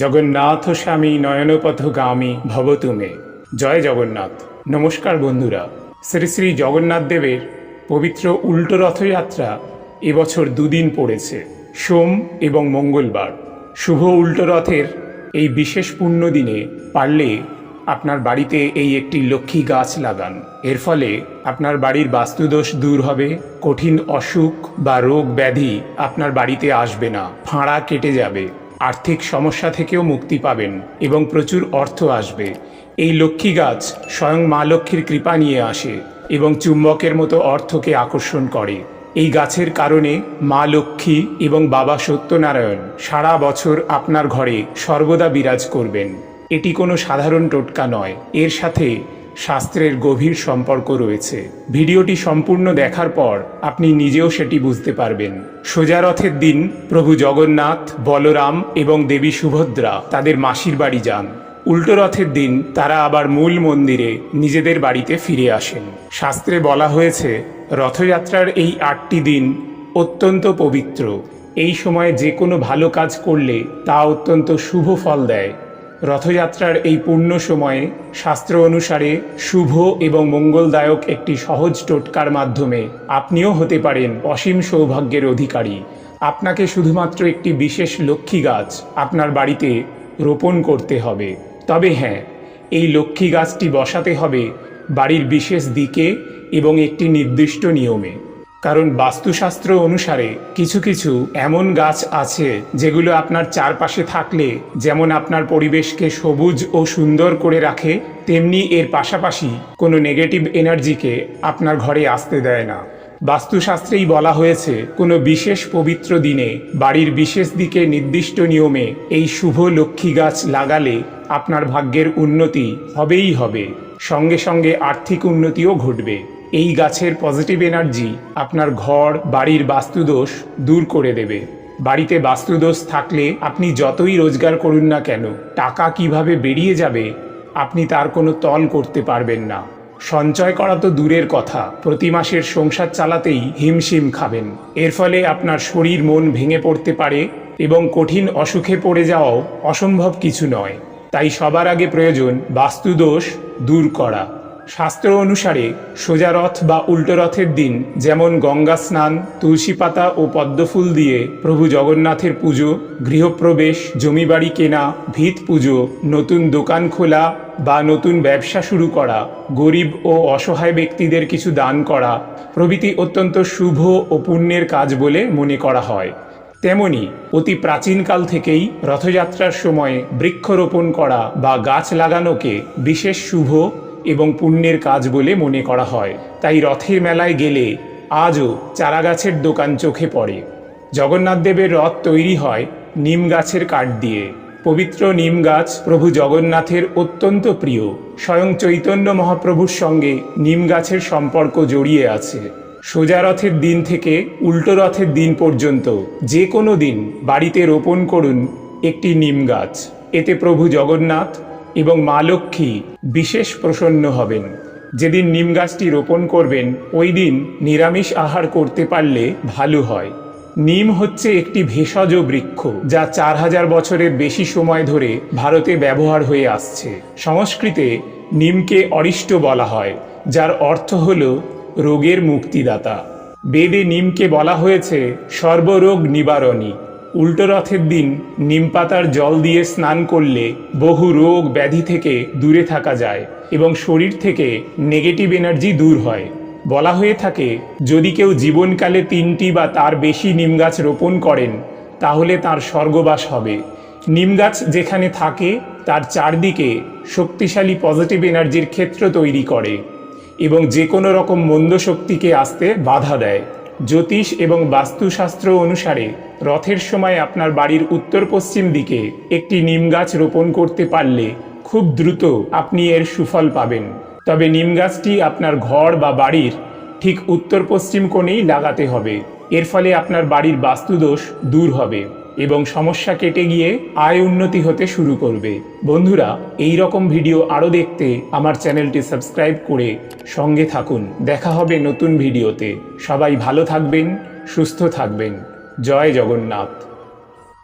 জগন্নাথ স্বামী নয়নপথগামী ভব তুমে জয় জগন্নাথ। নমস্কার বন্ধুরা। শ্রী শ্রী জগন্নাথ দেবের পবিত্র উল্টো রথযাত্রা এবছর দুদিন পড়েছে, সোম এবং মঙ্গলবার। শুভ উল্টো রথের এই বিশেষ পুণ্য দিনে পারলে আপনার বাড়িতে এই একটি লক্ষ্মী গাছ লাগান। এর ফলে আপনার বাড়ির বাস্তুদোষ দূর হবে, কঠিন অসুখ বা রোগ ব্যাধি আপনার বাড়িতে আসবে না, ফাঁড়া কেটে যাবে। আর্থিক সমস্যা থেকেও মুক্তি পাবেন এবং প্রচুর অর্থ আসবে। এই লক্ষ্মী গাছ স্বয়ং মা লক্ষ্মীর কৃপা নিয়ে আসে এবং চুম্বকের মতো অর্থকে আকর্ষণ করে। এই গাছের কারণে মা লক্ষ্মী এবং বাবা সত্যনারায়ণ সারা বছর আপনার ঘরে সর্বদা বিরাজ করবেন। এটি কোনো সাধারণ টোটকা নয়। এর সাথে শাস্ত্রের গভীর সম্পর্ক রয়েছে। ভিডিওটি সম্পূর্ণ দেখার পর আপনি নিজেও সেটি বুঝতে পারবেন। সোজা রথের দিন প্রভু জগন্নাথ, বলরাম এবং দেবী সুভদ্রা তাদের মাসির বাড়ি যান। উল্টো রথের দিন তারা আবার মূল মন্দিরে নিজেদের বাড়িতে ফিরে আসেন। শাস্ত্রে বলা হয়েছে, রথযাত্রার এই আটটি দিন অত্যন্ত পবিত্র। এই সময়ে যে কোনো ভালো কাজ করলে তা অত্যন্ত শুভ ফল দেয়। রথযাত্রার এই পূর্ণ সময়ে শাস্ত্র অনুসারে শুভ এবং মঙ্গলদায়ক একটি সহজ টোটকার মাধ্যমে আপনিও হতে পারেন অসীম সৌভাগ্যের অধিকারী। আপনাকে শুধুমাত্র একটি বিশেষ লক্ষ্মী গাছ আপনার বাড়িতে রোপণ করতে হবে। তবে হ্যাঁ এই লক্ষ্মী গাছটি বসাতে হবে বাড়ির বিশেষ দিকে এবং একটি নির্দিষ্ট নিয়মে। কারণ বাস্তুশাস্ত্র অনুসারে কিছু কিছু এমন গাছ আছে যেগুলো আপনার চারপাশে থাকলে যেমন আপনার পরিবেশকে সবুজ ও সুন্দর করে রাখে, তেমনি এর পাশাপাশি কোনো নেগেটিভ এনার্জিকে আপনার ঘরে আসতে দেয় না। বাস্তুশাস্ত্রেই বলা হয়েছে, কোনো বিশেষ পবিত্র দিনে বাড়ির বিশেষ দিকে নির্দিষ্ট নিয়মে এই শুভ লক্ষ্মী গাছ লাগালে আপনার ভাগ্যের উন্নতি হবেই হবে। সঙ্গে সঙ্গে আর্থিক উন্নতিও ঘটবে। এই গাছের পজিটিভ এনার্জি আপনার ঘর, বাড়ির বাস্তুদোষ দূর করে দেবে। বাড়িতে বাস্তুদোষ থাকলে আপনি যতই রোজগার করুন না কেন, টাকা কীভাবে বেরিয়ে যাবে আপনি তার কোনো তল করতে পারবেন না। সঞ্চয় করা তো দূরের কথা, প্রতি মাসের সংসার চালাতেই হিমশিম খাবেন। এর ফলে আপনার শরীর মন ভেঙে পড়তে পারে এবং কঠিন অসুখে পড়ে যাওয়াও অসম্ভব কিছু নয়। তাই সবার আগে প্রয়োজন বাস্তুদোষ দূর করা। শাস্ত্র অনুসারে সোজা রথ বা উল্টো রথের দিন যেমন গঙ্গা স্নান, তুলসী পাতা ও পদ্মফুল দিয়ে প্রভু জগন্নাথের পুজো, গৃহপ্রবেশ জমি বাড়ি কেনা, ভিত পুজো, নতুন দোকান খোলা বা নতুন ব্যবসা শুরু করা, গরিব ও অসহায় ব্যক্তিদের কিছু দান করা প্রভৃতি অত্যন্ত শুভ ও পুণ্যের কাজ বলে মনে করা হয়। তেমনি অতি প্রাচীনকাল থেকেই রথযাত্রার সময় বৃক্ষরোপণ করা বা গাছ লাগানোকে বিশেষ শুভ এবং পুণ্যের কাজ বলে মনে করা হয়। তাই রথের মেলায় গেলে আজও চারাগাছের দোকান চোখে পড়ে। জগন্নাথদেবের রথ তৈরি হয় নিম গাছের কাঠ দিয়ে। পবিত্র নিম গাছ প্রভু জগন্নাথের অত্যন্ত প্রিয়। স্বয়ং চৈতন্য মহাপ্রভুর সঙ্গে নিম গাছের সম্পর্ক জড়িয়ে আছে। সোজা রথের দিন থেকে উল্টো রথের দিন পর্যন্ত যে কোনো দিন বাড়িতে রোপণ করুন একটি নিম গাছ। এতে প্রভু জগন্নাথ এবং মা লক্ষ্মী বিশেষ প্রসন্ন হবেন। যেদিন নিম গাছটি রোপণ করবেন, ওই দিন নিরামিষ আহার করতে পারলে ভালো হয়। নিম হচ্ছে একটি ভেষজ বৃক্ষ, যা চার হাজার বছরের বেশি সময় ধরে ভারতে ব্যবহার হয়ে আসছে। সংস্কৃতে নিমকে অরিষ্ট বলা হয়, যার অর্থ হল রোগের মুক্তিদাতা। বেদে নিমকে বলা হয়েছে সর্বরোগ নিবারণী। উল্টো রথের দিন নিম পাতার জল দিয়ে স্নান করলে বহু রোগ ব্যাধি থেকে দূরে থাকা যায় এবং শরীর থেকে নেগেটিভ এনার্জি দূর হয়। বলা হয়ে থাকে, যদি কেউ জীবনকালে তিনটি বা তার বেশি নিম গাছ রোপণ করেন, তাহলে তার স্বর্গবাস হবে। নিম গাছ যেখানে থাকে, তার চারদিকে শক্তিশালী পজিটিভ এনার্জির ক্ষেত্র তৈরি করে এবং যে কোনো রকম মন্দ শক্তিকে আসতে বাধা দেয়। জ্যোতিষ এবং বাস্তুশাস্ত্র অনুসারে রথের সময় আপনার বাড়ির উত্তর পশ্চিম দিকে একটি নিম গাছ রোপণ করতে পারলে খুব দ্রুত আপনি এর সুফল পাবেন। তবে নিম গাছটি আপনার ঘর বা বাড়ির ঠিক উত্তর পশ্চিম কোণেই লাগাতে হবে। এর ফলে আপনার বাড়ির বাস্তুদোষ দূর হবে। এবং সমস্যা কেটে গিয়ে আয় উন্নতি হতে শুরু করবে। বন্ধুরা এই রকম ভিডিও আরও দেখতে আমার চ্যানেলটি সাবস্ক্রাইব করে সঙ্গে থাকুন। দেখা হবে নতুন ভিডিওতে। সবাই ভালো থাকবেন, সুস্থ থাকবেন। জয় জগন্নাথ।